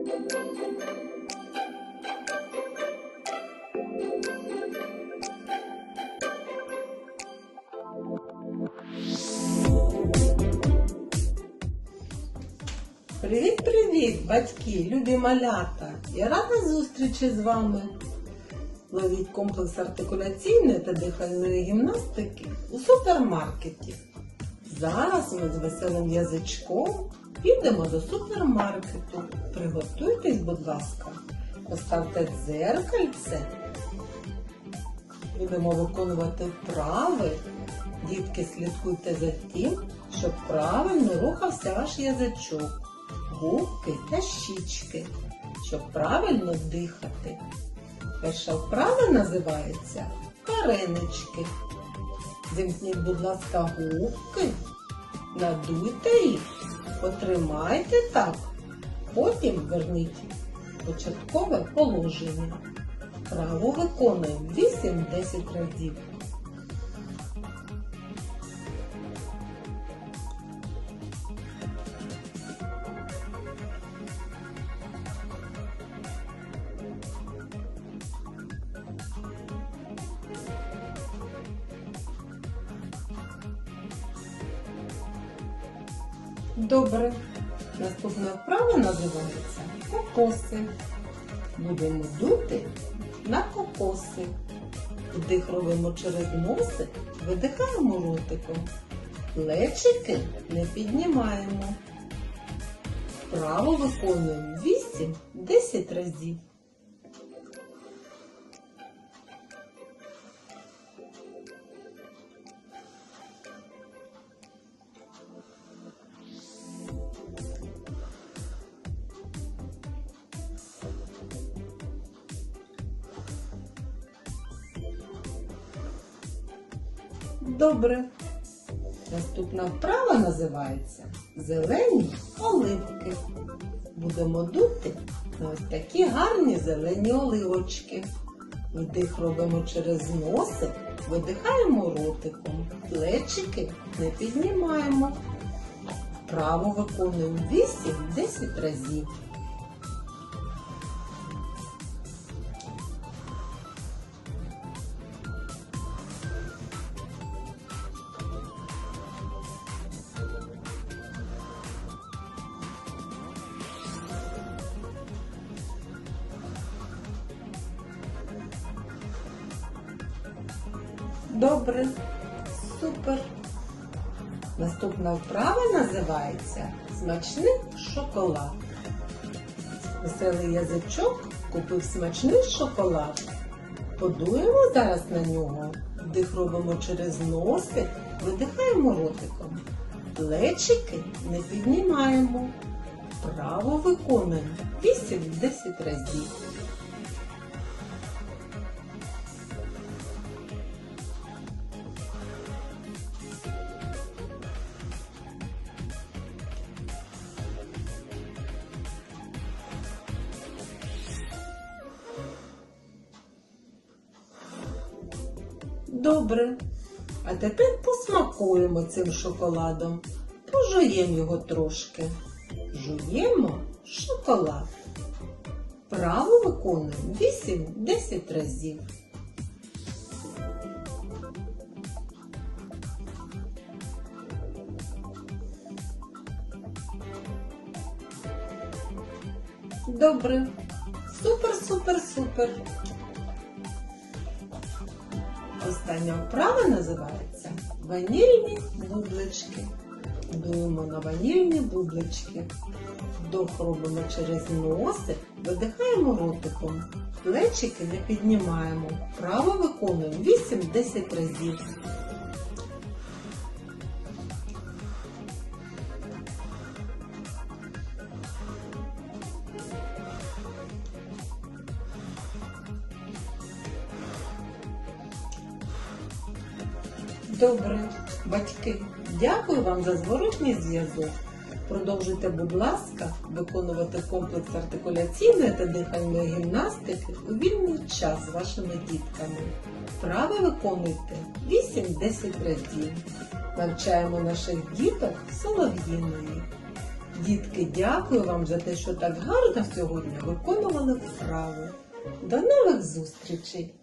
Привіт-привіт, батьки, любі малята! Я рада зустрічі з вами. Ловіть комплекс артикуляційної та дихальної гімнастики у супермаркеті. Зараз ми з веселим язичком підемо до супермаркету. Приготуйтесь, будь ласка, поставте дзеркальце. Будемо виконувати вправи. Дітки, слідкуйте за тим, щоб правильно рухався ваш язичок, губки та щічки, щоб правильно дихати. Перша вправа називається каренички. Зімкніть, будь ласка, губки, надуйте їх, потримайте так, потім верніть початкове положення. Вправу виконуємо 8-10 разів. Добре. Наступна вправа називається кокоси. Будемо дути на кокоси. Вдих робимо через носик, видихаємо ротиком. Плечики не піднімаємо. Вправо виконуємо 8-10 разів. Добре. Наступна вправа називається Зелені оливки. Будемо дути на ось такі гарні зелені оливочки. Вдих робимо через носик, видихаємо ротиком. Плечики не піднімаємо. Вправо виконуємо 8-10 разів. Добре, супер. Наступна вправа називається Смачний шоколад. Веселий язичок купив смачний шоколад. Подуємо зараз на нього. Вдих робимо через носик, видихаємо ротиком. Плечики не піднімаємо. Вправо виконуємо 8-10 разів. Добре. А тепер посмакуємо цим шоколадом. Пожуємо його трошки. Жуємо шоколад. Право виконуємо 8-10 разів. Добре. Супер, супер, супер. Остання вправа називається ванільні бублички. Дуємо на ванільні бублички. Вдох робимо через носик, видихаємо ротиком. Плечики не піднімаємо. Вправо виконуємо 8-10 разів. Добре, батьки, дякую вам за зворотній зв'язок. Продовжуйте, будь ласка, виконувати комплекс артикуляційної та дихальної гімнастики у вільний час з вашими дітками. Вправи виконуйте 8-10 разів. Навчаємо наших діток солов'їної. Дітки, дякую вам за те, що так гарно сьогодні виконували вправи. До нових зустрічей!